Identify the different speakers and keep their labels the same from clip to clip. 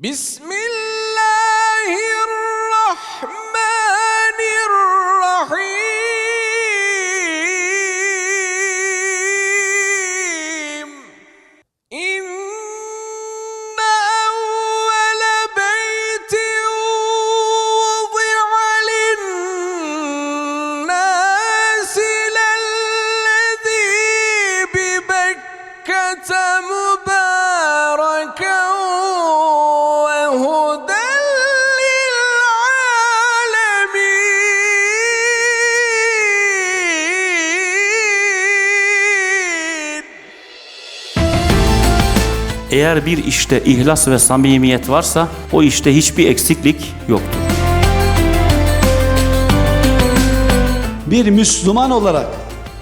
Speaker 1: Bismillah.
Speaker 2: Eğer bir işte ihlas ve samimiyet varsa o işte hiçbir eksiklik yoktur.
Speaker 3: bir Müslüman olarak,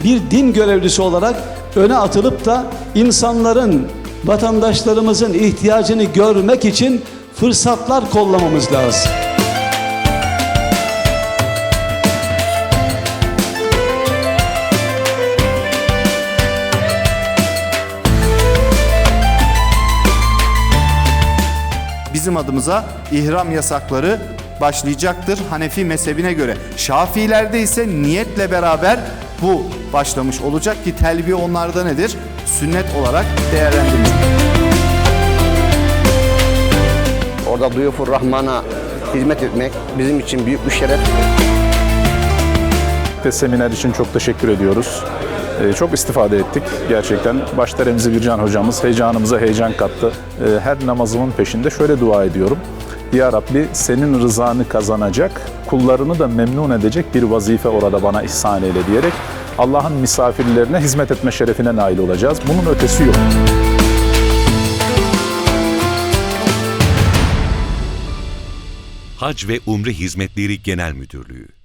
Speaker 3: bir din görevlisi olarak öne atılıp da insanların, vatandaşlarımızın ihtiyacını görmek için fırsatlar kollamamız lazım.
Speaker 4: Bizim adımıza ihram yasakları başlayacaktır Hanefi mezhebine göre. Şafiilerde ise niyetle beraber bu başlamış olacak ki telbiye onlarda nedir? Sünnet olarak değerlendirilir.
Speaker 5: Orada Duyufur Rahman'a hizmet etmek bizim için büyük bir şeref.
Speaker 6: seminer için çok teşekkür ediyoruz. Ee, çok istifade ettik gerçekten. Başta Remzi Bircan hocamız heyecanımıza heyecan kattı. Ee, her namazımın peşinde şöyle dua ediyorum. Ya Rabbi senin rızanı kazanacak, kullarını da memnun edecek bir vazife orada bana ihsan eyle diyerek Allah'ın misafirlerine hizmet etme şerefine nail olacağız. Bunun ötesi yok.
Speaker 7: Hac ve Umre Hizmetleri Genel Müdürlüğü